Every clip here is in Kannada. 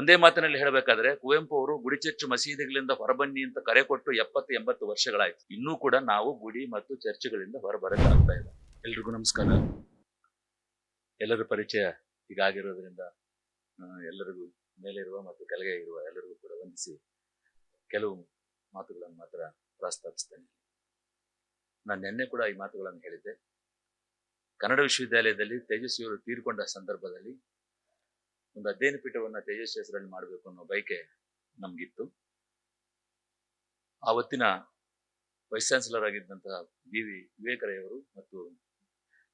ಒಂದೇ ಮಾತಿನಲ್ಲಿ ಹೇಳಬೇಕಾದ್ರೆ ಕುವೆಂಪು ಅವರು ಗುಡಿಚರ್ಚು ಮಸೀದಿಗಳಿಂದ ಹೊರಬನ್ನಿ ಅಂತ ಕರೆ ಕೊಟ್ಟು ಎಪ್ಪತ್ತು ಎಂಬತ್ತು ವರ್ಷಗಳಾಯ್ತು. ಇನ್ನೂ ಕೂಡ ನಾವು ಗುಡಿ ಮತ್ತು ಚರ್ಚ್ಗಳಿಂದ ಹೊರಬರಕ್ಕಾಗ್ತಾ ಇಲ್ಲ. ಎಲ್ರಿಗೂ ನಮಸ್ಕಾರ. ಎಲ್ಲರ ಪರಿಚಯ ಹೀಗಾಗಿರೋದ್ರಿಂದ ಎಲ್ಲರಿಗೂ ಮೇಲಿರುವ ಮತ್ತು ಕೆಳಗೆ ಇರುವ ಎಲ್ಲರಿಗೂ ಕೂಡ ವಂದಿಸಿ ಕೆಲವು ಮಾತುಗಳನ್ನು ಮಾತ್ರ ಪ್ರಸ್ತಾಪಿಸ್ತೇನೆ. ನಾನು ನಿನ್ನೆ ಕೂಡ ಈ ಮಾತುಗಳನ್ನು ಹೇಳಿದ್ದೆ. ಕನ್ನಡ ವಿಶ್ವವಿದ್ಯಾಲಯದಲ್ಲಿ ತೇಜಸ್ವಿಯವರು ತೀರ್ಕೊಂಡ ಸಂದರ್ಭದಲ್ಲಿ ಒಂದು ಅಧ್ಯಯನ ಪೀಠವನ್ನ ತೇಜಸ್ ಹೆಸರಲ್ಲಿ ಮಾಡಬೇಕು ಅನ್ನೋ ಬಯಕೆ ನಮ್ಗಿತ್ತು. ಆವತ್ತಿನ ವೈಸ್ ಚಾನ್ಸಲರ್ ಆಗಿದ್ದಂತಹ ಬಿ ವಿ ವಿವೇಕರಯ್ಯವರು ಮತ್ತು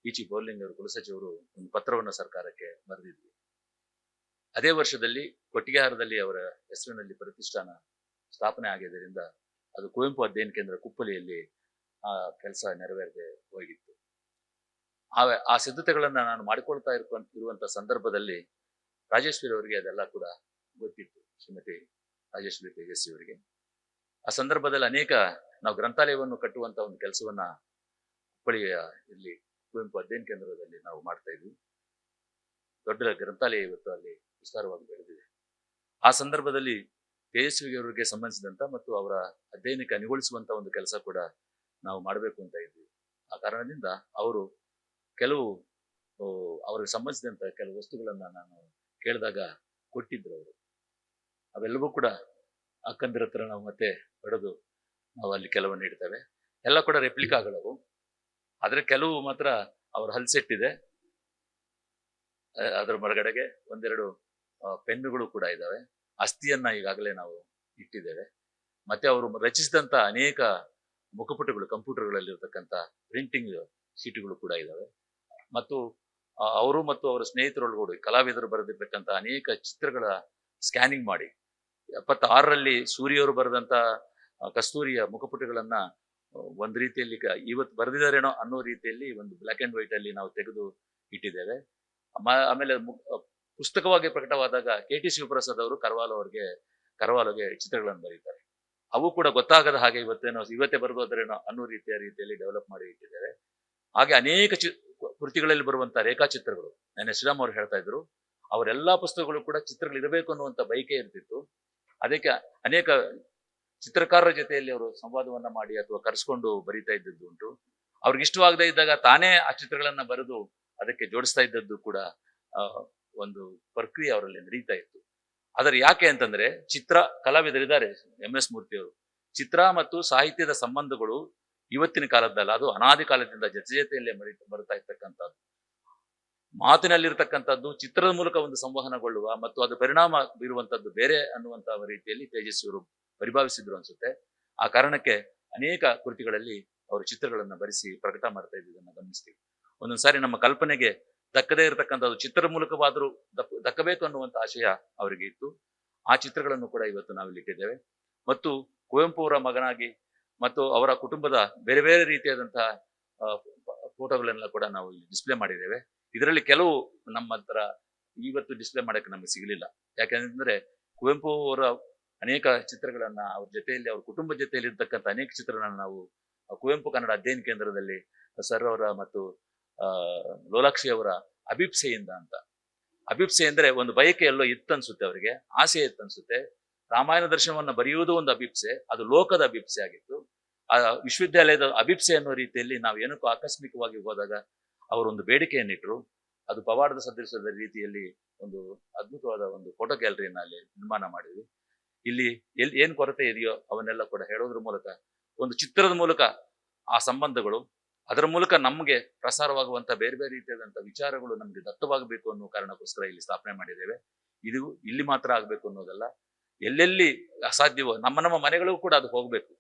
ಇಚಿ ಚಿ ಬೌಲಿಂಗ್ ಅವರು ಕುಲಸಚಿವರು ಒಂದು ಪತ್ರವನ್ನು ಸರ್ಕಾರಕ್ಕೆ ಬರೆದಿದ್ವಿ. ಅದೇ ವರ್ಷದಲ್ಲಿ ಕೊಟ್ಟಿಗೆಹಾರದಲ್ಲಿ ಅವರ ಹೆಸರಿನಲ್ಲಿ ಪ್ರತಿಷ್ಠಾನ ಸ್ಥಾಪನೆ ಆಗಿದ್ದರಿಂದ ಅದು ಕುವೆಂಪು ಅಧ್ಯಯನ ಕೇಂದ್ರ ಕುಪ್ಪಲಿಯಲ್ಲಿ ಆ ಕೆಲಸ ನೆರವೇರದೆ ಹೋಗಿತ್ತು. ಆ ಆ ಸಿದ್ಧತೆಗಳನ್ನ ನಾನು ಮಾಡಿಕೊಳ್ತಾ ಇರುವಂತ ಸಂದರ್ಭದಲ್ಲಿ ರಾಜೇಶ್ವರಿ ಅವರಿಗೆ ಅದೆಲ್ಲ ಕೂಡ ಗೊತ್ತಿತ್ತು. ಶ್ರೀಮತಿ ರಾಜೇಶ್ವರಿ ತೇಜಸ್ವಿ ಅವರಿಗೆ. ಆ ಸಂದರ್ಭದಲ್ಲಿ ಅನೇಕ ನಾವು ಗ್ರಂಥಾಲಯವನ್ನು ಕಟ್ಟುವಂತ ಒಂದು ಕೆಲಸವನ್ನ ಹುಬ್ಬಳ್ಳಿಯ ಇಲ್ಲಿ ಕುವೆಂಪು ಅಧ್ಯಯನ ಕೇಂದ್ರದಲ್ಲಿ ನಾವು ಮಾಡ್ತಾ ಇದ್ವಿ. ದೊಡ್ಡ ಗ್ರಂಥಾಲಯ ಇವತ್ತು ಅಲ್ಲಿ ವಿಸ್ತಾರವಾಗಿ ಬೆಳೆದಿದೆ. ಆ ಸಂದರ್ಭದಲ್ಲಿ ತೇಜಸ್ವಿ ಅವರಿಗೆ ಸಂಬಂಧಿಸಿದಂತ ಮತ್ತು ಅವರ ಅಧ್ಯಯನಕ್ಕೆ ಅನುಗೊಳಿಸುವಂತ ಒಂದು ಕೆಲಸ ಕೂಡ ನಾವು ಮಾಡಬೇಕು ಅಂತ ಇದ್ವಿ. ಆ ಕಾರಣದಿಂದ ಅವರು ಕೆಲವು ಅವ್ರಿಗೆ ಸಂಬಂಧಿಸಿದಂತ ಕೆಲವು ವಸ್ತುಗಳನ್ನ ನಾನು ಕೇಳಿದಾಗ ಕೊಟ್ಟಿದ್ರು ಅವರು. ಅವೆಲ್ಲವೂ ಕೂಡ ಅಕ್ಕಂದಿರ ಹತ್ರ ನಾವು ಮತ್ತೆ ಪಡೆದು ನಾವು ಅಲ್ಲಿ ಕೆಲವನ್ನು ಇಡ್ತೇವೆ ಎಲ್ಲ ಕೂಡ ರೆಪ್ಲಿಕಾಗಳವು ಆದರೆ ಕೆಲವು ಮಾತ್ರ ಅವ್ರ ಹಲ್ಸೆಟ್ಟಿದೆ ಅದ್ರ ಹೊರಗಡೆಗೆ ಒಂದೆರಡು ಪೆನ್ನುಗಳು ಕೂಡ ಇದ್ದಾವೆ ಅಸ್ಥಿಯನ್ನ ಈಗಾಗಲೇ ನಾವು ಇಟ್ಟಿದ್ದೇವೆ. ಮತ್ತೆ ಅವರು ರಚಿಸಿದಂತ ಅನೇಕ ಮುಖಪುಟಗಳು ಕಂಪ್ಯೂಟರ್ಗಳಲ್ಲಿ ಇರತಕ್ಕಂತ ಪ್ರಿಂಟಿಂಗ್ ಸೀಟುಗಳು ಕೂಡ ಇದ್ದಾವೆ ಮತ್ತು ಅವರು ಮತ್ತು ಅವರ ಸ್ನೇಹಿತರೊಳಗೂಡಿ ಕಲಾವಿದರು ಬರೆದಿರ್ತಕ್ಕಂಥ ಅನೇಕ ಚಿತ್ರಗಳ ಸ್ಕ್ಯಾನಿಂಗ್ ಮಾಡಿ. ಎಪ್ಪತ್ತಾರರಲ್ಲಿ ಸೂರ್ಯವರು ಬರೆದಂತ ಆ, ಕಸ್ತೂರಿಯ ಮುಖಪುಟಗಳನ್ನ ಒಂದ್ ರೀತಿಯಲ್ಲಿ ಇವತ್ತು ಬರೆದಿದ್ದಾರೇನೋ ಅನ್ನೋ ರೀತಿಯಲ್ಲಿ ಒಂದು ಬ್ಲ್ಯಾಕ್ ಅಂಡ್ ವೈಟ್ ಅಲ್ಲಿ ನಾವು ತೆಗೆದು ಇಟ್ಟಿದ್ದೇವೆ. ಆಮೇಲೆ ಪುಸ್ತಕವಾಗಿ ಪ್ರಕಟವಾದಾಗ ಕೆ ಟಿ ಶಿವಪ್ರಸಾದ್ ಅವರು ಕರ್ವಾಲೋ ಅವರಿಗೆ ಕರ್ವಾಲೋಗೆ ಚಿತ್ರಗಳನ್ನು ಬರೀತಾರೆ. ಅವು ಕೂಡ ಗೊತ್ತಾಗದ ಹಾಗೆ ಇವತ್ತೇನೋ ಇವತ್ತೇ ಬರ್ಬೋದ್ರೇನೋ ಅನ್ನೋ ರೀತಿಯ ರೀತಿಯಲ್ಲಿ ಡೆವಲಪ್ ಮಾಡಿ ಇಟ್ಟಿದ್ದೇವೆ ಹಾಗೆ ಅನೇಕ ಚಿ ಕೃತಿಗಳಲ್ಲಿ ಬರುವಂತಹ ರೇಖಾಚಿತ್ರಗಳು. ನನ್ನ ಶ್ರೀರಾಮ್ ಅವರು ಹೇಳ್ತಾ ಇದ್ರು, ಅವರೆಲ್ಲಾ ಪುಸ್ತಕಗಳು ಕೂಡ ಚಿತ್ರಗಳು ಇರಬೇಕು ಅನ್ನುವಂಥ ಬಯಕೆ ಇರ್ತಿತ್ತು. ಅದಕ್ಕೆ ಅನೇಕ ಚಿತ್ರಕಾರರ ಜೊತೆಯಲ್ಲಿ ಅವರು ಸಂವಾದವನ್ನ ಮಾಡಿ ಅಥವಾ ಕರೆಸ್ಕೊಂಡು ಬರೀತಾ ಇದ್ದದ್ದು ಉಂಟು. ಅವ್ರಿಗೆ ಇಷ್ಟವಾಗದೇ ಇದ್ದಾಗ ತಾನೇ ಆ ಚಿತ್ರಗಳನ್ನ ಬರೆದು ಅದಕ್ಕೆ ಜೋಡಿಸ್ತಾ ಇದ್ದದ್ದು ಕೂಡ ಒಂದು ಪ್ರಕ್ರಿಯೆ ಅವರಲ್ಲಿ ನಡೀತಾ ಇತ್ತು. ಆದರೆ ಯಾಕೆ ಅಂತಂದ್ರೆ ಚಿತ್ರ ಕಲಾವಿದರಿದ್ದಾರೆ ಎಂ ಎಸ್ ಮೂರ್ತಿ ಅವರು ಚಿತ್ರ ಮತ್ತು ಸಾಹಿತ್ಯದ ಸಂಬಂಧಗಳು ಇವತ್ತಿನ ಕಾಲದ್ದಲ್ಲ, ಅದು ಅನಾದಿ ಕಾಲದಿಂದ ಜೊತೆ ಜೊತೆಯಲ್ಲೇ ಮರಿ ಬರ್ತಾ ಇರ್ತಕ್ಕಂಥದ್ದು. ಮಾತಿನಲ್ಲಿರ್ತಕ್ಕಂಥದ್ದು, ಚಿತ್ರದ ಮೂಲಕ ಒಂದು ಸಂವಹನಗೊಳ್ಳುವ ಮತ್ತು ಅದು ಪರಿಣಾಮ ಬೀರುವಂಥದ್ದು ಬೇರೆ ಅನ್ನುವಂತಹ ರೀತಿಯಲ್ಲಿ ತೇಜಸ್ವಿಯವರು ಪರಿಭಾವಿಸಿದ್ರು ಅನ್ಸುತ್ತೆ. ಆ ಕಾರಣಕ್ಕೆ ಅನೇಕ ಕೃತಿಗಳಲ್ಲಿ ಅವರು ಚಿತ್ರಗಳನ್ನ ಬರೆಸಿ ಪ್ರಕಟ ಮಾಡ್ತಾ ಇದ್ದುದನ್ನ ಗಮನಿಸ್ತೀವಿ. ಒಂದೊಂದು ಸಾರಿ ನಮ್ಮ ಕಲ್ಪನೆಗೆ ದಕ್ಕದೇ ಇರತಕ್ಕಂಥದ್ದು ಚಿತ್ರ ಮೂಲಕವಾದರೂ ದಕ್- ದಕ್ಕಬೇಕು ಅನ್ನುವಂಥ ಆಶಯ ಅವರಿಗೆ ಇತ್ತು. ಆ ಚಿತ್ರಗಳನ್ನು ಕೂಡ ಇವತ್ತು ನಾವಿಲ್ಲಿ ಇಟ್ಟಿದ್ದೇವೆ ಮತ್ತು ಕುವೆಂಪು ಅವರ ಮಗನಾಗಿ ಮತ್ತು ಅವರ ಕುಟುಂಬದ ಬೇರೆ ಬೇರೆ ರೀತಿಯಾದಂತಹ ಫೋಟೋಗಳನ್ನೆಲ್ಲ ಕೂಡ ನಾವು ಇಲ್ಲಿ ಡಿಸ್ಪ್ಲೇ ಮಾಡಿದ್ದೇವೆ. ಇದರಲ್ಲಿ ಕೆಲವು ನಮ್ಮ ಹತ್ರ ಇವತ್ತು ಡಿಸ್ಪ್ಲೇ ಮಾಡಕ್ಕೆ ನಮಗೆ ಸಿಗಲಿಲ್ಲ. ಯಾಕಂದ್ರೆ ಕುವೆಂಪು ಅವರ ಅನೇಕ ಚಿತ್ರಗಳನ್ನ ಅವ್ರ ಜೊತೆಯಲ್ಲಿ, ಅವ್ರ ಕುಟುಂಬ ಜೊತೆಯಲ್ಲಿ ಇರ್ತಕ್ಕಂಥ ಅನೇಕ ಚಿತ್ರಗಳನ್ನ ನಾವು ಕುವೆಂಪು ಕನ್ನಡ ಅಧ್ಯಯನ ಕೇಂದ್ರದಲ್ಲಿ, ಸರ್ ಅವರ ಮತ್ತು ಲೋಲಾಕ್ಷಿ ಅವರ ಅಭಿಪ್ಸೆಯಿಂದ ಅಂತ. ಅಭಿಪ್ಸೆ ಅಂದ್ರೆ ಒಂದು ಬಯಕೆ ಎಲ್ಲೋ ಇತ್ತನ್ಸುತ್ತೆ ಅವರಿಗೆ, ಆಸೆ ಇತ್ತನ್ಸುತ್ತೆ. ರಾಮಾಯಣ ದರ್ಶನವನ್ನು ಬರೆಯುವುದು ಒಂದು ಅಭಿಪ್ಸೆ, ಅದು ಲೋಕದ ಅಭಿಪ್ಸೆ ಆಗಿತ್ತು. ಆ ವಿಶ್ವವಿದ್ಯಾಲಯದ ಅಭಿಪ್ಸೆ ಅನ್ನೋ ರೀತಿಯಲ್ಲಿ ನಾವು ಏನಕ್ಕೂ ಆಕಸ್ಮಿಕವಾಗಿ ಹೋದಾಗ ಅವರೊಂದು ಬೇಡಿಕೆಯನ್ನಿಟ್ಟರು ಅದು ಪವಾಡದ ಸದೃಶದ ರೀತಿಯಲ್ಲಿ ಒಂದು ಅದ್ಭುತವಾದ ಒಂದು ಫೋಟೋ ಗ್ಯಾಲರಿಯನ್ನು ಅಲ್ಲಿ ನಿರ್ಮಾಣ ಮಾಡಿದ್ವಿ. ಇಲ್ಲಿ ಎಲ್ಲಿ ಏನ್ ಕೊರತೆ ಇದೆಯೋ ಅವನ್ನೆಲ್ಲ ಕೂಡ ಹೇಳೋದ್ರ ಮೂಲಕ, ಒಂದು ಚಿತ್ರದ ಮೂಲಕ ಆ ಸಂಬಂಧಗಳು, ಅದರ ಮೂಲಕ ನಮಗೆ ಪ್ರಸಾರವಾಗುವಂತ ಬೇರೆ ಬೇರೆ ರೀತಿಯಾದಂತಹ ವಿಚಾರಗಳು ನಮಗೆ ದತ್ತವಾಗಬೇಕು ಅನ್ನೋ ಕಾರಣಕ್ಕೋಸ್ಕರ ಇಲ್ಲಿ ಸ್ಥಾಪನೆ ಮಾಡಿದ್ದೇವೆ. ಇದು ಇಲ್ಲಿ ಮಾತ್ರ ಆಗಬೇಕು ಅನ್ನೋದಲ್ಲ. ಎಲ್ಲೆಲ್ಲಿ ಅಸಾಧ್ಯವೋ, ನಮ್ಮ ನಮ್ಮ ಮನೆಗಳಿಗೂ ಕೂಡ ಅದು ಹೋಗಬೇಕು.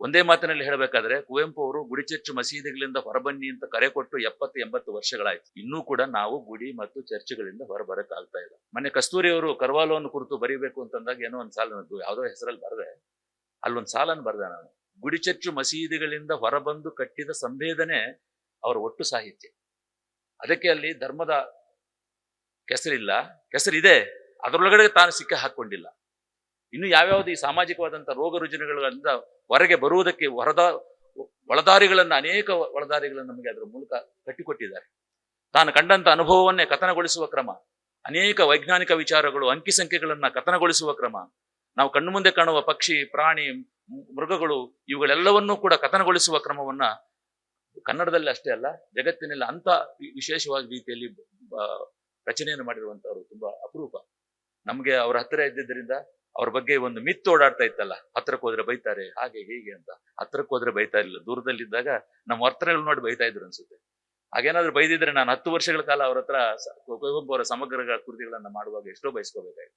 ಒಂದೇ ಮಾತಿನಲ್ಲಿ ಹೇಳಬೇಕಾದ್ರೆ, ಕುವೆಂಪು ಅವರು ಗುಡಿಚರ್ಚು ಮಸೀದಿಗಳಿಂದ ಹೊರಬನ್ನಿ ಅಂತ ಕರೆ ಕೊಟ್ಟು ಎಪ್ಪತ್ತು ಎಂಬತ್ತು ವರ್ಷಗಳಾಯ್ತು. ಇನ್ನೂ ಕೂಡ ನಾವು ಗುಡಿ ಮತ್ತು ಚರ್ಚ್ಗಳಿಂದ ಹೊರಬರಕ್ ಆಗ್ತಾ ಇಲ್ಲ. ಮೊನ್ನೆ ಕಸ್ತೂರಿ ಅವರು ಕರ್ವಾಲೋವನ್ನು ಕುರಿತು ಬರೀಬೇಕು ಅಂತಂದಾಗ ಏನೋ ಒಂದು ಸಾಲ ಯಾವುದೋ ಹೆಸರಲ್ಲಿ ಬರದೆ. ಅಲ್ಲೊಂದು ಸಾಲನ್ನು ಬರೆದೆ ನಾನು. ಗುಡಿಚರ್ಚು ಮಸೀದಿಗಳಿಂದ ಹೊರಬಂದು ಕಟ್ಟಿದ ಸಂವೇದನೆ ಅವರ ಒಟ್ಟು ಸಾಹಿತ್ಯ. ಅದಕ್ಕೆ ಅಲ್ಲಿ ಧರ್ಮದ ಕೆಸರಿಲ್ಲ. ಕೆಸರಿದೆ. ಅದರೊಳಗಡೆ ತಾನು ಸಿಕ್ಕ ಹಾಕೊಂಡಿಲ್ಲ ಇನ್ನು ಯಾವ್ಯಾವ್ದು ಈ ಸಾಮಾಜಿಕವಾದಂತ ರೋಗ ರುಜಿನಗಳಿಂದ ಹೊರಗೆ ಬರುವುದಕ್ಕೆ ಹೊರದ ಒಳದಾರಿಗಳನ್ನ, ಅನೇಕ ಒಳದಾರಿಗಳನ್ನು ನಮಗೆ ಅದರ ಮೂಲಕ ಕಟ್ಟಿಕೊಟ್ಟಿದ್ದಾರೆ. ತಾನು ಕಂಡಂತ ಅನುಭವವನ್ನೇ ಕಥನಗೊಳಿಸುವ ಕ್ರಮ, ಅನೇಕ ವೈಜ್ಞಾನಿಕ ವಿಚಾರಗಳು, ಅಂಕಿ ಸಂಖ್ಯೆಗಳನ್ನ ಕಥನಗೊಳಿಸುವ ಕ್ರಮ, ನಾವು ಕಣ್ಣು ಮುಂದೆ ಕಾಣುವ ಪಕ್ಷಿ, ಪ್ರಾಣಿ, ಮೃಗಗಳು, ಇವುಗಳೆಲ್ಲವನ್ನೂ ಕೂಡ ಕಥನಗೊಳಿಸುವ ಕ್ರಮವನ್ನ ಕನ್ನಡದಲ್ಲಿ ಅಷ್ಟೇ ಅಲ್ಲ, ಜಗತ್ತಿನಲ್ಲಿ ಅಂತ ವಿಶೇಷವಾದ ರೀತಿಯಲ್ಲಿ ರಚನೆಯನ್ನು ಮಾಡಿರುವಂತವರು ತುಂಬಾ ಅಪರೂಪ. ನಮ್ಗೆ ಅವರ ಹತ್ತಿರ ಇದ್ದಿದ್ದರಿಂದ ಅವ್ರ ಬಗ್ಗೆ ಒಂದು ಮಿತ್ ಓಡಾಡ್ತಾ ಇತ್ತಲ್ಲ ಹತ್ರಕ್ಕೆ ಹೋದ್ರೆ ಬೈತಾರೆ, ಹಾಗೆ ಹೀಗೆ ಅಂತ. ಹತ್ರಕ್ಕೆ ಹೋದ್ರೆ ಬೈತಾ ಇರಲಿಲ್ಲ. ದೂರದಲ್ಲಿದ್ದಾಗ ನಮ್ಮ ವರ್ತನೆಗಳು ನೋಡಿ ಬೈತಾ ಇದ್ರು ಅನ್ಸುತ್ತೆ. ಹಾಗೇನಾದ್ರೂ ಬೈದಿದ್ರೆ ನಾನು ಹತ್ತು ವರ್ಷಗಳ ಕಾಲ ಅವ್ರ ಹತ್ರ ಅವರ ಸಮಗ್ರ ಕೃತಿಗಳನ್ನ ಮಾಡುವಾಗ ಎಷ್ಟೋ ಬಯಸ್ಕೋಬೇಕಾಯ್ತು.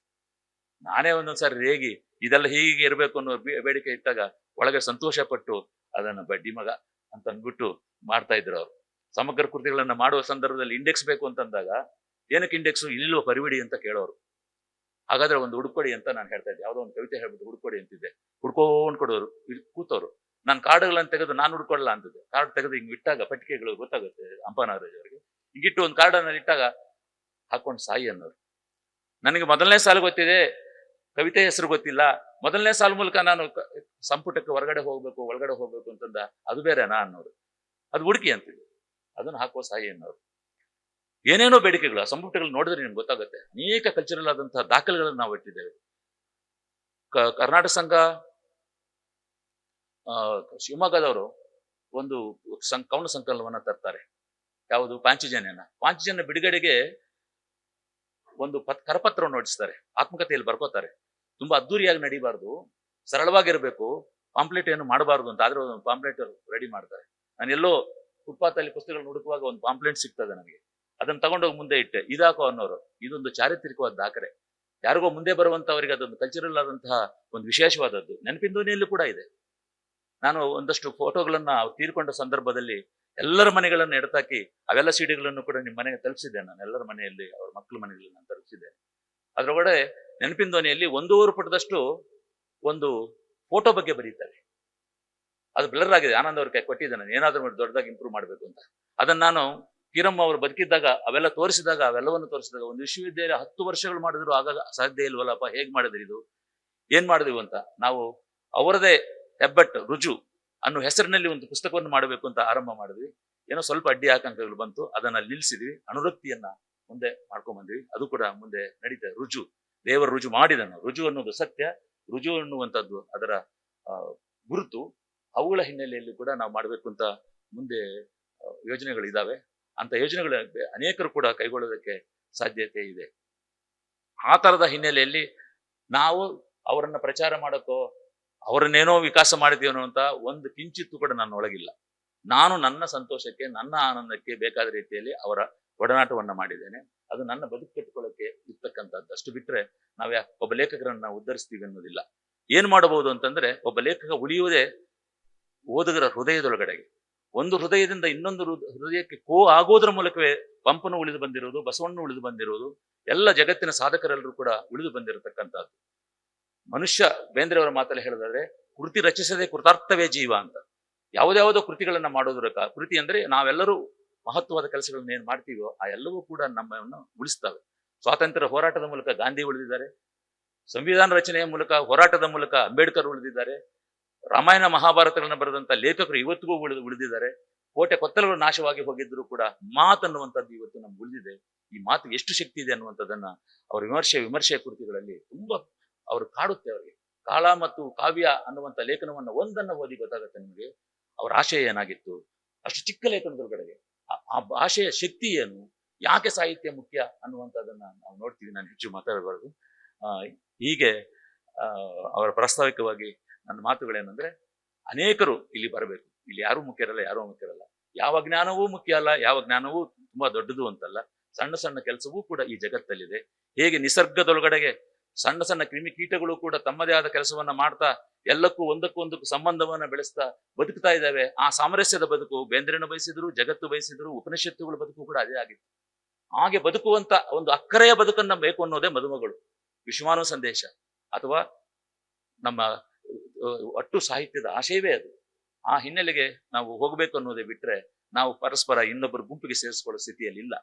ನಾನೇ ಒಂದೊಂದ್ಸಾರಿ ರೇಗಿ, ಇದೆಲ್ಲ ಹೀಗೆ ಇರಬೇಕು ಅನ್ನೋ ಬೇಡಿಕೆ ಇಟ್ಟಾಗ ಒಳಗೆ ಸಂತೋಷ ಪಟ್ಟು ಅದನ್ನ ಬಡ್ಡಿ ಮಗ ಅಂತ ಅಂದ್ಬಿಟ್ಟು ಮಾಡ್ತಾ ಇದ್ರು ಅವರು. ಸಮಗ್ರ ಕೃತಿಗಳನ್ನ ಮಾಡುವ ಸಂದರ್ಭದಲ್ಲಿ ಇಂಡೆಕ್ಸ್ ಬೇಕು ಅಂತಂದಾಗ, ಏನಕ್ಕೆ ಇಂಡೆಕ್ಸ್ ಇಲ್ಲಿಲ್ವ ಪರಿವಿಡಿ ಅಂತ ಕೇಳೋರು. ಹಾಗಾದ್ರೆ ಒಂದು ಹುಡುಕೊಡಿ ಅಂತ ನಾನು ಹೇಳ್ತಾ ಇದ್ದೆ. ಯಾವುದೋ ಒಂದು ಕವಿತೆ ಹೇಳ್ಬಿಟ್ಟು ಹುಡುಕೊಡಿ ಅಂತಿದ್ದೆ. ಹುಡ್ಕೊಂಡ್ ಕೊಡೋರು ಕೂತವ್ರು. ನಾನು ಕಾರ್ಡ್ಗಳನ್ನ ತೆಗೆದು ನಾನು ಹುಡ್ಕೊಳ್ಳಲ್ಲ ಅಂತಿದ್ದೆ. ಕಾರ್ಡ್ ತೆಗೆದು ಹಿಂಗೆ ಇಟ್ಟಾಗ ಪಟ್ಟಿಕೆಗಳು ಗೊತ್ತಾಗುತ್ತೆ ಅಂಪನಾರಾಜ್ ಅವರಿಗೆ ಹಿಂಗಿಟ್ಟು ಒಂದು ಕಾರ್ಡನ್ನ ಇಟ್ಟಾಗ ಹಾಕೊಂಡು ಸಾಯಿ ಅನ್ನೋರು. ನನಗೆ ಮೊದಲನೇ ಸಾಲು ಗೊತ್ತಿದೆ. ಕವಿತೆ ಹೆಸರು ಗೊತ್ತಿಲ್ಲ. ಮೊದಲನೇ ಸಾಲು ಮೂಲಕ ನಾನು ಸಂಪುಟಕ್ಕೆ ಹೊರಗಡೆ ಹೋಗ್ಬೇಕು, ಒಳಗಡೆ ಹೋಗ್ಬೇಕು ಅಂತಂದ, ಅದು ಬೇರೆನಾ ಅನ್ನೋರು. ಅದು ಹುಡುಕಿ ಅಂತಿದ್ದೆ. ಅದನ್ನು ಹಾಕೋ ಸಾಯಿ ಅನ್ನೋರು. ಏನೇನೋ ಬೇಡಿಕೆಗಳು ಆ ಸಂಪುಟಗಳು ನೋಡಿದ್ರೆ ನಿಮ್ಗೆ ಗೊತ್ತಾಗುತ್ತೆ. ಅನೇಕ ಕಲ್ಚರಲ್ ಆದಂತಹ ದಾಖಲೆಗಳನ್ನು ನಾವು ಇಟ್ಟಿದ್ದೇವೆ. ಕರ್ನಾಟಕ ಸಂಘ ಶಿವಮೊಗ್ಗದವರು ಒಂದು ಸಂ ಕವನ ಸಂಕಲನವನ್ನ ತರ್ತಾರೆ. ಯಾವುದು? ಪಾಂಚಜನ್ಯನ. ಪಾಂಚಜನ್ಯ ಬಿಡುಗಡೆಗೆ ಒಂದು ಪತ್, ಕರಪತ್ರವನ್ನು ಹೊಡಿಸ್ತಾರೆ ಆತ್ಮಕಥೆಯಲ್ಲಿ ಬರ್ಕೋತಾರೆ. ತುಂಬಾ ಅದ್ದೂರಿಯಾಗಿ ನಡೀಬಾರ್ದು. ಸರಳವಾಗಿರ್ಬೇಕು. ಪಾಂಪ್ಲೆಟ್ ಏನು ಮಾಡಬಾರ್ದು ಅಂತ. ಆದ್ರೆ ಒಂದು ಪಾಂಪ್ಲೆಟ್ ರೆಡಿ ಮಾಡ್ತಾರೆ. ನಾನು ಎಲ್ಲೋ ಫುಟ್ಪಾತ್ ಅಲ್ಲಿ ಪುಸ್ತಕಗಳನ್ನ ಹುಡುಕುವಾಗ ಒಂದು ಪಾಂಪ್ಲೆಟ್ ಸಿಗ್ತದೆ ನನಗೆ. ಅದನ್ನ ತಗೊಂಡೋಗಿ ಮುಂದೆ ಇಟ್ಟೆ. ಇದಾಕೋ ಅನ್ನೋರು. ಇದೊಂದು ಚಾರಿತ್ರಿಕವಾದ ದಾಖಲೆ. ಯಾರಿಗೋ ಮುಂದೆ ಬರುವಂತವರಿಗೆ ಅದೊಂದು ಕಲ್ಚರಲ್ ಆದಂತಹ ಒಂದು ವಿಶೇಷವಾದದ್ದು. ನೆನಪಿನ ಕೂಡ ಇದೆ. ನಾನು ಒಂದಷ್ಟು ಫೋಟೋಗಳನ್ನ ತೀರ್ಕೊಂಡ ಸಂದರ್ಭದಲ್ಲಿ ಎಲ್ಲರ ಮನೆಗಳನ್ನು ಎಡತಾಕಿ ಅವೆಲ್ಲ ಸೀಡಿಗಳನ್ನು ಕೂಡ ನಿಮ್ಮ ಮನೆಗೆ ತಲುಪಿಸಿದೆ ನಾನು. ಎಲ್ಲರ ಮನೆಯಲ್ಲಿ, ಅವ್ರ ಮಕ್ಕಳ ಮನೆಯಲ್ಲಿ ನಾನು ತಲುಪಿಸಿದೆ ಅದರೊಳಗಡೆ ನೆನಪಿನ ಧ್ವನಿಯಲ್ಲಿ ಒಂದೂವರೆ ಪುಟದಷ್ಟು ಒಂದು ಫೋಟೋ ಬಗ್ಗೆ ಬರೀತಾರೆ. ಅದು ಬ್ಲರ್ ಆಗಿದೆ. ಆನಂದ್ ಅವ್ರಿಗೆ ಕೊಟ್ಟಿದ್ದೆ ನಾನು. ಏನಾದ್ರೂ ದೊಡ್ಡದಾಗಿ ಇಂಪ್ರೂವ್ ಮಾಡಬೇಕು ಅಂತ. ಅದನ್ನ ನಾನು ಕಿರಮ್ ಅವರು ಬದುಕಿದ್ದಾಗ ಅವೆಲ್ಲ ತೋರಿಸಿದಾಗ, ಅವೆಲ್ಲವನ್ನು ತೋರಿಸಿದಾಗ ಒಂದು ವಿಶ್ವವಿದ್ಯಾಲಯ ಹತ್ತು ವರ್ಷಗಳು ಮಾಡಿದ್ರು ಆಗ ಸಾಧ್ಯ ಇಲ್ವಲ್ಲಪ್ಪ? ಹೇಗ್ ಮಾಡಿದ್ರಿ ಇದು? ಏನ್ ಮಾಡಿದ್ವಿ ಅಂತ? ನಾವು ಅವರದೇ ಹೆಬ್ಬಟ್ ರುಜು ಅನ್ನೋ ಹೆಸರಿನಲ್ಲಿ ಒಂದು ಪುಸ್ತಕವನ್ನು ಮಾಡಬೇಕು ಅಂತ ಆರಂಭ ಮಾಡಿದ್ವಿ. ಏನೋ ಸ್ವಲ್ಪ ಅಡ್ಡಿ ಆಕಾಂಕ್ಷೆಗಳು ಬಂತು. ಅದನ್ನ ನಿಲ್ಲಿಸಿದ್ವಿ. ಅನುರಕ್ತಿಯನ್ನ ಮುಂದೆ ಮಾಡ್ಕೊಂಡ್ ಬಂದ್ವಿ ಅದು ಕೂಡ ಮುಂದೆ ನಡೀತದೆ ರುಜು, ದೇವರ ರುಜು ಮಾಡಿದನು. ರುಜು ಅನ್ನೋದು ಸತ್ಯ. ರುಜು ಅನ್ನುವಂಥದ್ದು ಅದರ ಗುರುತು. ಅವುಗಳ ಹಿನ್ನೆಲೆಯಲ್ಲಿ ಕೂಡ ನಾವು ಮಾಡಬೇಕು ಅಂತ ಮುಂದೆ ಯೋಜನೆಗಳಿದ್ದಾವೆ ಅಂತ ಯೋಜನೆಗಳು ಅನೇಕರು ಕೂಡ ಕೈಗೊಳ್ಳೋದಕ್ಕೆ ಸಾಧ್ಯತೆ ಇದೆ. ಆ ತರದ ಹಿನ್ನೆಲೆಯಲ್ಲಿ ನಾವು ಅವರನ್ನ ಪ್ರಚಾರ ಮಾಡೋಕ್ಕೋ, ಅವರನ್ನೇನೋ ವಿಕಾಸ ಮಾಡಿದೀವನೋ ಅಂತ ಒಂದು ಕಿಂಚಿತ್ತು ಕೂಡ ನನ್ನ ಒಳಗಿಲ್ಲ. ನಾನು ನನ್ನ ಸಂತೋಷಕ್ಕೆ, ನನ್ನ ಆನಂದಕ್ಕೆ ಬೇಕಾದ ರೀತಿಯಲ್ಲಿ ಅವರ ಒಡನಾಟವನ್ನ ಮಾಡಿದ್ದೇನೆ. ಅದು ನನ್ನ ಬದುಕು ಕಟ್ಟಿಕೊಳ್ಳಕ್ಕೆ ಇರ್ತಕ್ಕಂಥದ್ದು ಅಷ್ಟು ಬಿಟ್ರೆ ನಾವ್ ಒಬ್ಬ ಲೇಖಕರನ್ನ ಉದ್ಧರಿಸ್ತೀವಿ ಅನ್ನೋದಿಲ್ಲ. ಏನ್ ಮಾಡಬಹುದು ಅಂತಂದ್ರೆ, ಒಬ್ಬ ಲೇಖಕ ಉಳಿಯುವುದೇ ಓದುಗರ ಹೃದಯದೊಳಗಡೆಗೆ. ಒಂದು ಹೃದಯದಿಂದ ಇನ್ನೊಂದು ಹೃದ- ಹೃದಯಕ್ಕೆ ಕೋ ಆಗೋದ್ರ ಮೂಲಕವೇ ಪಂಪನು ಉಳಿದು ಬಂದಿರುವುದು ಬಸವಣ್ಣ ಉಳಿದು ಬಂದಿರುವುದು ಎಲ್ಲ ಜಗತ್ತಿನ ಸಾಧಕರೆಲ್ಲರೂ ಕೂಡ ಉಳಿದು ಬಂದಿರತಕ್ಕಂಥದ್ದು. ಮನುಷ್ಯ ಬೇಂದ್ರೆಯವರ ಮಾತಲ್ಲಿ ಹೇಳಿದ್ರೆ ಕೃತಿ ರಚಿಸದೆ ಕೃತಾರ್ಥವೇ ಜೀವ ಅಂತ. ಯಾವುದ್ಯಾವುದೋ ಕೃತಿಗಳನ್ನ ಮಾಡೋದ್ರ ಕೃತಿ ಅಂದ್ರೆ ನಾವೆಲ್ಲರೂ ಮಹತ್ವವಾದ ಕೆಲಸಗಳನ್ನ ಏನ್ ಮಾಡ್ತೀವೋ, ಆ ಎಲ್ಲವೂ ಕೂಡ ನಮ್ಮನ್ನು ಉಳಿಸ್ತವೆ. ಸ್ವಾತಂತ್ರ್ಯ ಹೋರಾಟದ ಮೂಲಕ ಗಾಂಧಿ ಉಳಿದಿದ್ದಾರೆ. ಸಂವಿಧಾನ ರಚನೆಯ ಮೂಲಕ, ಹೋರಾಟದ ಮೂಲಕ ಅಂಬೇಡ್ಕರ್ ಉಳಿದಿದ್ದಾರೆ. ರಾಮಾಯಣ ಮಹಾಭಾರತಗಳನ್ನ ಬರೆದಂತ ಲೇಖಕರು ಇವತ್ತಿಗೂ ಉಳಿದು ಉಳಿದಿದ್ದಾರೆ. ಕೋಟೆ ಕೊತ್ತಲಗಳು ನಾಶವಾಗಿ ಹೋಗಿದ್ರು ಕೂಡ ಮಾತನ್ನುವಂಥದ್ದು ಇವತ್ತು ನಮ್ಗೆ ಉಳಿದಿದೆ. ಈ ಮಾತು ಎಷ್ಟು ಶಕ್ತಿ ಇದೆ ಅನ್ನುವಂಥದ್ದನ್ನ ಅವರ ವಿಮರ್ಶೆ, ವಿಮರ್ಶೆಯ ಕೃತಿಗಳಲ್ಲಿ ತುಂಬಾ ಅವರು ಕಾಡುತ್ತೆ ಅವರಿಗೆ. ಕಾಳ ಮತ್ತು ಕಾವ್ಯ ಅನ್ನುವಂಥ ಲೇಖನವನ್ನ ಒಂದನ್ನ ಓದಿ ಗೊತ್ತಾಗುತ್ತೆ ನಿಮಗೆ. ಅವರ ಆಶಯ ಏನಾಗಿತ್ತು? ಅಷ್ಟು ಚಿಕ್ಕ ಲೇಖನದೊಳಗಡೆಗೆ. ಆ- ಭಾಷೆಯ ಶಕ್ತಿ ಏನು? ಯಾಕೆ ಸಾಹಿತ್ಯ ಮುಖ್ಯ ಅನ್ನುವಂಥದ್ದನ್ನ ನಾವು ನೋಡ್ತೀವಿ ನಾನು ಹೆಚ್ಚು ಮಾತಾಡಬಾರದು. ಹೀಗೆ ಅವರ ಪ್ರಾಸ್ತಾವಿಕವಾಗಿ ನನ್ನ ಮಾತುಗಳೇನಂದ್ರೆ, ಅನೇಕರು ಇಲ್ಲಿ ಬರಬೇಕು. ಇಲ್ಲಿ ಯಾರೂ ಮುಖ್ಯರಲ್ಲ ಯಾರೂ ಮುಖ್ಯರಲ್ಲ ಯಾವ ಜ್ಞಾನವೂ ಮುಖ್ಯ ಅಲ್ಲ, ಯಾವ ಜ್ಞಾನವೂ ತುಂಬಾ ದೊಡ್ಡದು ಅಂತಲ್ಲ. ಸಣ್ಣ ಸಣ್ಣ ಕೆಲಸವೂ ಕೂಡ ಈ ಜಗತ್ತಲ್ಲಿದೆ. ಹೇಗೆ ನಿಸರ್ಗದೊಳಗಡೆಗೆ ಸಣ್ಣ ಸಣ್ಣ ಕ್ರಿಮಿಕೀಟಗಳು ಕೂಡ ತಮ್ಮದೇ ಆದ ಕೆಲಸವನ್ನ ಮಾಡ್ತಾ, ಎಲ್ಲಕ್ಕೂ ಒಂದಕ್ಕೂ ಒಂದಕ್ಕೂ ಸಂಬಂಧವನ್ನ ಬೆಳೆಸ್ತಾ ಬದುಕ್ತಾ ಇದ್ದಾವೆ, ಆ ಸಾಮರಸ್ಯದ ಬದುಕು, ಬೇಂದ್ರನ ಬಯಸಿದ್ರು, ಜಗತ್ತು ಬಯಸಿದ್ರು, ಉಪನಿಷತ್ತುಗಳ ಬದುಕು ಕೂಡ ಅದೇ ಆಗಿತ್ತು. ಹಾಗೆ ಬದುಕುವಂತ ಒಂದು ಅಕ್ಕರೆಯ ಬದುಕನ್ನ ಬೇಕು ಅನ್ನೋದೇ ಮದುಮಗಳು. ವಿಶ್ವಾನು ಸಂದೇಶ. ಅಥವಾ ನಮ್ಮ ಒಟ್ಟು ಸಾಹಿತ್ಯದ ಆಶಯವೇ ಅದು. ಆ ಹಿನ್ನೆಲೆಗೆ ನಾವು ಹೋಗಬೇಕು ಅನ್ನೋದೇ ಬಿಟ್ರೆ ನಾವು ಪರಸ್ಪರ ಇನ್ನೊಬ್ಬರ ಗುಂಪಿಗೆ ಸೇರಿಸ್ಕೊಳ್ಳೋ ಸ್ಥಿತಿಯಲ್ಲಿ ಇಲ್ಲ.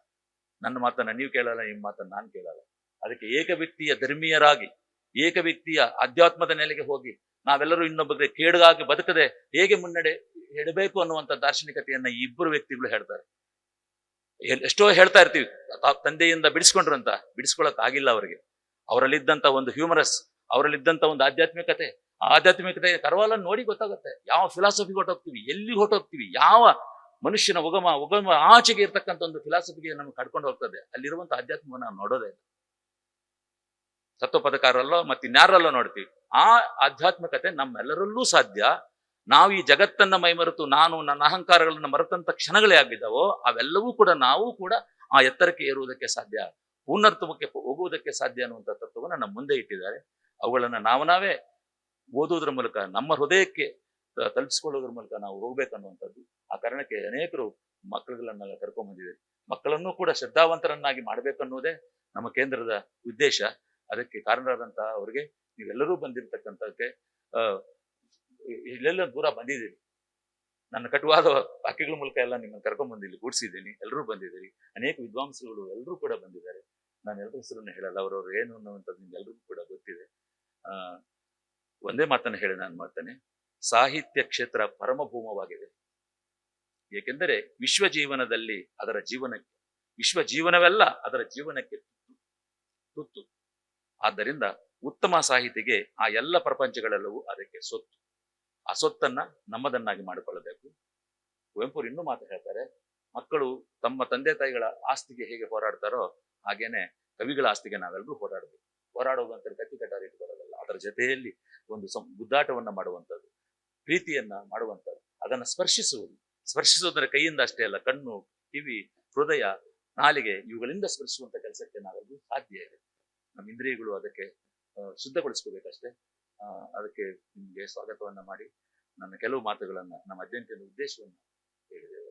ನನ್ನ ಮಾತನ್ನ ನೀವು ಕೇಳಲ್ಲ, ನಿಮ್ಮ ಮಾತನ್ನ ನಾನು ಕೇಳಲ್ಲ. ಅದಕ್ಕೆ ಏಕ ವ್ಯಕ್ತಿಯ ಧರ್ಮೀಯರಾಗಿ, ಏಕ ವ್ಯಕ್ತಿಯ ಅಧ್ಯಾತ್ಮದ ನೆಲೆಗೆ ಹೋಗಿ ನಾವೆಲ್ಲರೂ ಇನ್ನೊಬ್ಬರಿಗೆ ಕೇಡುಗಾಗಿ ಬದುಕದೆ ಹೇಗೆ ಮುನ್ನಡೆ ಹೇಳಬೇಕು ಅನ್ನುವಂಥ ದಾರ್ಶನಿಕತೆಯನ್ನ ಈ ಇಬ್ಬರು ವ್ಯಕ್ತಿಗಳು ಹೇಳ್ತಾರೆ. ಎಷ್ಟೋ ಹೇಳ್ತಾ ಇರ್ತೀವಿ ತಂದೆಯಿಂದ ಬಿಡಿಸ್ಕೊಂಡ್ರು ಅಂತ ಬಿಡಿಸ್ಕೊಳಕ್ ಆಗಿಲ್ಲ ಅವರಿಗೆ. ಅವರಲ್ಲಿದ್ದಂತ ಒಂದು ಹ್ಯೂಮರಸ್ ಅವರಲ್ಲಿದ್ದಂತ ಒಂದು ಆಧ್ಯಾತ್ಮಿಕತೆ ಆಧ್ಯಾತ್ಮಿಕತೆ ಕರವಾಲ ನೋಡಿ ಗೊತ್ತಾಗುತ್ತೆ. ಯಾವ ಫಿಲಾಸಫಿ ಹೊಟ್ಟೋಗ್ತೀವಿ ಎಲ್ಲಿ ಹೊಟ್ಟೋಗ್ತೀವಿ ಯಾವ ಮನುಷ್ಯನ ಉಗಮ ಉಗಮ ಆಚೆಗೆ ಇರ್ತಕ್ಕಂಥ ಒಂದು ಫಿಲಾಸಫಿಗೆ ನಮ್ಗೆ ಕಡ್ಕೊಂಡು ಹೋಗ್ತದೆ. ಅಲ್ಲಿರುವಂತ ಆಧ್ಯಾತ್ಮವನ್ನು ನಾವು ನೋಡೋದೇ ಇಲ್ಲ. ತತ್ವಪದಕಾರಲ್ಲೋ ಮತ್ತೆ ಇನ್ಯಾರಲ್ಲೋ ನೋಡ್ತೀವಿ. ಆ ಆಧ್ಯಾತ್ಮಿಕತೆ ನಮ್ಮೆಲ್ಲರಲ್ಲೂ ಸಾಧ್ಯ. ನಾವು ಈ ಜಗತ್ತನ್ನ ಮೈಮರೆತು ನಾನು, ನನ್ನ ಅಹಂಕಾರಗಳನ್ನ ಮರೆತಂತ ಕ್ಷಣಗಳೇ ಆಗಿದ್ದಾವೋ, ಅವೆಲ್ಲವೂ ಕೂಡ ನಾವು ಕೂಡ ಆ ಎತ್ತರಕ್ಕೆ ಏರುವುದಕ್ಕೆ ಸಾಧ್ಯ. ಪೂರ್ಣತ್ವಕ್ಕೆ ಹೋಗುವುದಕ್ಕೆ ಸಾಧ್ಯ ಅನ್ನುವಂಥ ತತ್ವವನ್ನು ನಮ್ಮ ಮುಂದೆ ಇಟ್ಟಿದ್ದಾರೆ. ಅವುಗಳನ್ನ ನಾವು, ನಾವೇ ಓದುವುದರ ಮೂಲಕ, ನಮ್ಮ ಹೃದಯಕ್ಕೆ ತಲುಪಿಸಿಕೊಳ್ಳೋದ್ರ ಮೂಲಕ ನಾವು ಹೋಗ್ಬೇಕನ್ನುವಂಥದ್ದು. ಆ ಕಾರಣಕ್ಕೆ ಅನೇಕರು ಮಕ್ಕಳುಗಳನ್ನೆಲ್ಲ ಕರ್ಕೊಂಡ್ ಮಕ್ಕಳನ್ನು ಕೂಡ ಶ್ರದ್ಧಾವಂತರನ್ನಾಗಿ ಮಾಡ್ಬೇಕನ್ನುವುದೇ ನಮ್ಮ ಕೇಂದ್ರದ ಉದ್ದೇಶ. ಅದಕ್ಕೆ ಕಾರಣರಾದಂತಹ ಅವರಿಗೆ ನೀವೆಲ್ಲರೂ ಬಂದಿರತಕ್ಕಂಥಕ್ಕೆ ಅಹ್ ಇಲ್ಲೆಲ್ಲ ದೂರ ಬಂದಿದ್ದೀರಿ. ನನ್ನ ಕಟುವಾದ ವಾಕ್ಯಗಳ ಮೂಲಕ ಎಲ್ಲ ನಿಮ್ಮನ್ನು ಕರ್ಕೊಂಡ್ ಬಂದಿಲ್ಲಿ ಎಲ್ಲರೂ ಬಂದಿದ್ದೀರಿ. ಅನೇಕ ವಿದ್ವಾಂಸಗಳು ಎಲ್ಲರೂ ಕೂಡ ಬಂದಿದ್ದಾರೆ. ನಾನು ಎಲ್ಲರ ಹೆಸರನ್ನು ಹೇಳಲ್ಲ. ಅವರವರು ಏನು ಅನ್ನುವಂಥದ್ದು ನಿಮ್ಗೆಲ್ರಿಗೂ ಕೂಡ ಗೊತ್ತಿದೆ. ಒಂದೇ ಮಾತನ್ನು ಹೇಳಿ ನಾನು ಮಾಡ್ತೇನೆ. ಸಾಹಿತ್ಯ ಕ್ಷೇತ್ರ ಪರಮಭೂಮವಾಗಿದೆ. ಏಕೆಂದರೆ ವಿಶ್ವ ಜೀವನದಲ್ಲಿ ಅದರ ಜೀವನಕ್ಕೆ, ವಿಶ್ವ ಜೀವನವೆಲ್ಲ, ಅದರ ಜೀವನಕ್ಕೆ ತುತ್ತು ಆದ್ದರಿಂದ ಉತ್ತಮ ಸಾಹಿತಿಗೆ ಆ ಎಲ್ಲ ಪ್ರಪಂಚಗಳೆಲ್ಲವೂ ಅದಕ್ಕೆ ಸೊತ್ತು. ಆ ಸೊತ್ತನ್ನ ನಮ್ಮದನ್ನಾಗಿ ಮಾಡಿಕೊಳ್ಳಬೇಕು. ಕುವೆಂಪು ಇನ್ನೂ ಮಾತು ಹೇಳ್ತಾರೆ, ಮಕ್ಕಳು ತಮ್ಮ ತಂದೆ ತಾಯಿಗಳ ಆಸ್ತಿಗೆ ಹೇಗೆ ಹೋರಾಡ್ತಾರೋ ಹಾಗೇನೆ ಕವಿಗಳ ಆಸ್ತಿಗೆ ನಾವೆಲ್ಲರೂ ಹೋರಾಡಬೇಕು. ಹೋರಾಡೋದು ಅಂತ ಗಟ್ಟಿ ಕಟ್ಟಾರಿ ಇಟ್ಕೊಳ್ಳೋದಲ್ಲ ಅದರ ಜೊತೆಯಲ್ಲಿ ಒಂದು ಸಂ, ಗುದ್ದಾಟವನ್ನ ಮಾಡುವಂಥದ್ದು, ಪ್ರೀತಿಯನ್ನ ಮಾಡುವಂಥದ್ದು, ಅದನ್ನ ಸ್ಪರ್ಶಿಸುವುದು. ಸ್ಪರ್ಶಿಸುವುದರ ಕೈಯಿಂದ ಅಷ್ಟೇ ಅಲ್ಲ, ಕಣ್ಣು, ಕಿವಿ, ಹೃದಯ, ನಾಲಿಗೆ ಇವುಗಳಿಂದ ಸ್ಪರ್ಶಿಸುವಂತ ಕೆಲಸಕ್ಕೆ ನಾವೆಲ್ಲರೂ ಸಾಧ್ಯ ಇದೆ. ನಮ್ಮ ಇಂದ್ರಿಯಗಳು ಅದಕ್ಕೆ ಶುದ್ಧಗೊಳಿಸ್ಕೋಬೇಕಷ್ಟೇ. ಅದಕ್ಕೆ ನಿಮಗೆ ಸ್ವಾಗತವನ್ನ ಮಾಡಿ, ನನ್ನ ಕೆಲವು ಮಾತುಗಳನ್ನ, ನಮ್ಮ ಅಧ್ಯಯನದ ಉದ್ದೇಶವನ್ನು ಹೇಳಿದೆ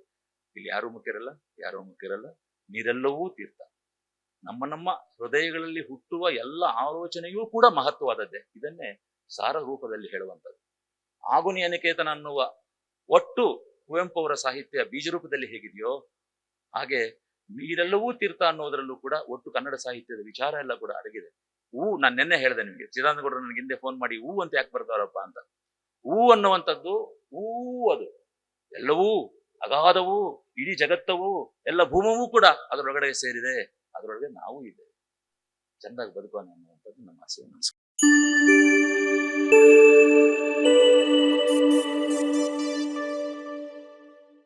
ಇಲ್ಲಿ ಯಾರೂ ಮುಖ್ಯರಲ್ಲ ಯಾರೂ ಮುಖ್ಯರಲ್ಲ, ನೀರೆಲ್ಲವೂ ತೀರ್ಥ. ನಮ್ಮ ನಮ್ಮ ಹೃದಯಗಳಲ್ಲಿ ಹುಟ್ಟುವ ಎಲ್ಲ ಆಲೋಚನೆಯೂ ಕೂಡ ಮಹತ್ವವಾದದ್ದೇ. ಇದನ್ನೇ ಸಾರ ರೂಪದಲ್ಲಿ ಹೇಳುವಂಥದ್ದು. ಆಗುನಿ ಅನಿಕೇತನ ಅನ್ನುವ ಒಟ್ಟು ಕುವೆಂಪು ಅವರ ಸಾಹಿತ್ಯ ಬೀಜ ರೂಪದಲ್ಲಿ ಹೇಗಿದೆಯೋ, ಹಾಗೆ ನೀರೆಲ್ಲವೂ ತೀರ್ಥ ಅನ್ನೋದರಲ್ಲೂ ಕೂಡ ಒಟ್ಟು ಕನ್ನಡ ಸಾಹಿತ್ಯದ ವಿಚಾರ ಎಲ್ಲ ಕೂಡ ಅಡಗಿದೆ. ಹೂ ನಾನು ನಿನ್ನೆ ಹೇಳಿದೆ ನಿಮಗೆ, ಚಿದಾನಂದಗೌಡರು ನನಗೆ ಹಿಂದೆ ಫೋನ್ ಮಾಡಿ ಹೂ ಅಂತ ಯಾಕೆ ಬರ್ತಾರಪ್ಪ ಅಂತ. ಹೂ ಅನ್ನುವಂಥದ್ದು ಹೂ ಅದು. ಎಲ್ಲವೂ, ಅಗಾಧವೂ, ಇಡೀ ಜಗತ್ತವು, ಎಲ್ಲ ಭೂಮವೂ ಕೂಡ ಅದರೊಳಗಡೆ ಸೇರಿದೆ, ಅದರೊಳಗೆ ನಾವು ಇದೆ. ಚೆಂದಾಗಿ ಬದುಕೋಣ ಅನ್ನುವಂಥದ್ದು ನಮ್ಮ ಆಸೆ. ನಮಸ್ಕಾರ